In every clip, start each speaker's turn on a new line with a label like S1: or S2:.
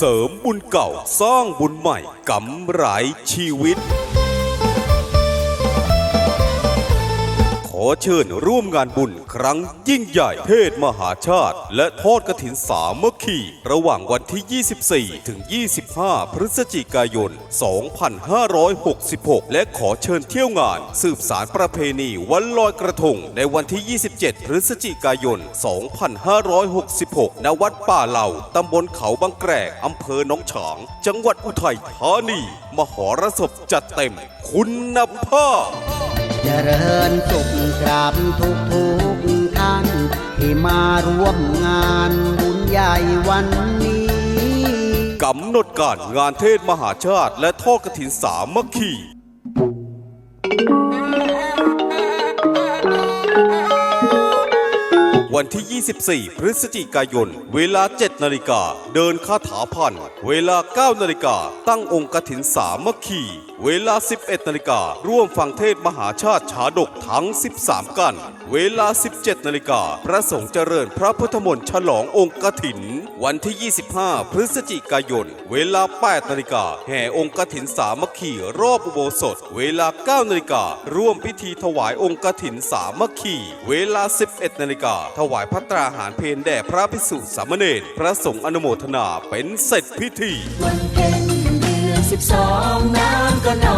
S1: เสริมบุญเก่าสร้างบุญใหม่กำไรชีวิต อเชิญร่วมงานบุญครั้งยิ่งใหญ่ เทศมหาชาติ และทอดกระถินสามัคคี ระหว่างวันที่ 24 ถึง 25 พฤศจิกายน 2566 และขอเชิญเที่ยวงาน สืบสารประเพณีวันลอยกระทง ในวันที่ 27 พฤศจิกายน 2566 ณ วัดป่าเหล่า ตำบลเขาบางแกรกอำเภอหนองฉาง จังหวัดอุทัยธานี มหรสพจัดเต็ม คุณภาพ
S2: จริญสุขกราบทุกทุกท่าน ที่มาร่วมงานบุญใหญ่วันนี้
S1: กำหนดการงานเทศมหาชาติและทอดกระถินสามัคคี วันที่ 24 พฤศจิกายน เวลา 7 นาฬิกา เดินคาถาพัน เวลา 9 นาฬิกา ตั้งองค์กฐินสามัคคี เวลา 11 นาฬิกา ร่วมฟังเทศมหาชาติชาดกทั้ง 13 กัน เวลา 17 นาฬิกา พระสงฆ์เจริญพระพุทธมนต์ฉลององค์กฐิน วันที่ 25 พฤศจิกายน เวลา 8 นาฬิกา แห่องค์กฐินสามัคคีรอบอุโบสถ เวลา 9 นาฬิกา ร่วมพิธีถวายองค์กฐินสามัคคี เวลา 11 นาฬิกาถวายพระตราหารเพนแด่พระภิกษุสามเณรพระสงฆ์อนุโมทนาเป็นเสร็จพิธี
S3: วันเพ็ญเดือนสิบสองน้ำก็นอง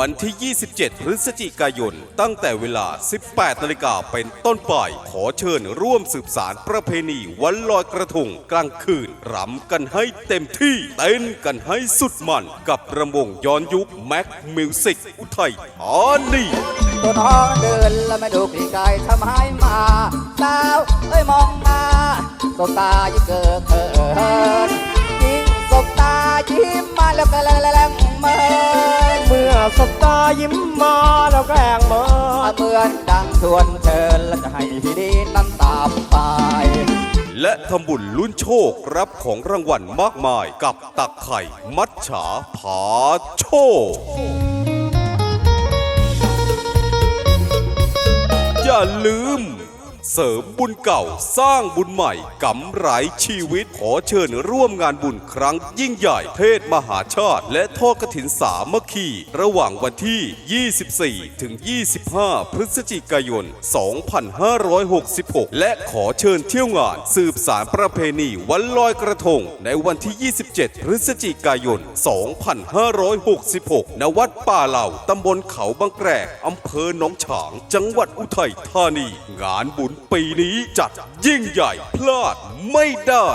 S1: วันที่ 27 พฤศจิกายน ตั้งแต่เวลา 18 นาฬิกาเป็นต้นไป ขอเชิญร่วมสืบสารประเพณีวันลอยกระทงกลางคืนรำกันให้เต็มที่ เต้นกันให้สุดมันกับรำวงย้อนยุคแม็กมิวสิกอุทัยธานี
S4: ตัวน้องเดินแล้วไม่ดูกลีกายทำให้มาสาวเอ้ยมองมาสบตายิ่งเกิดเขินยิ่งสบตายิ้มมาแล้วก็แรง ชวนเชิญและจะให้ที่ดีนั้นตามไป
S1: และทำบุญลุ้นโชครับของรางวัลมากมายกับตักไข่มัดฉาผาโชค อย่าลืม เสริมบุญเก่าสร้างบุญใหม่กำไรชีวิตขอเชิญร่วมงานบุญครั้งยิ่งใหญ่ เทศมหาชาติ และทอดกฐินสามัคคี ระหว่างวันที่ 24 ถึง 25 พฤศจิกายน 2566 และขอเชิญเที่ยวงาน สืบสารประเพณีวันลอยกระทง ในวันที่ 27 พฤศจิกายน 2566 ณ วัดป่าเหล่าตำบลเขาบางแกรกอำเภอหนองฉาง จังหวัดอุทัยธานีงานบุญปีนี้จัดยิ่งใหญ่พลาดไม่ได้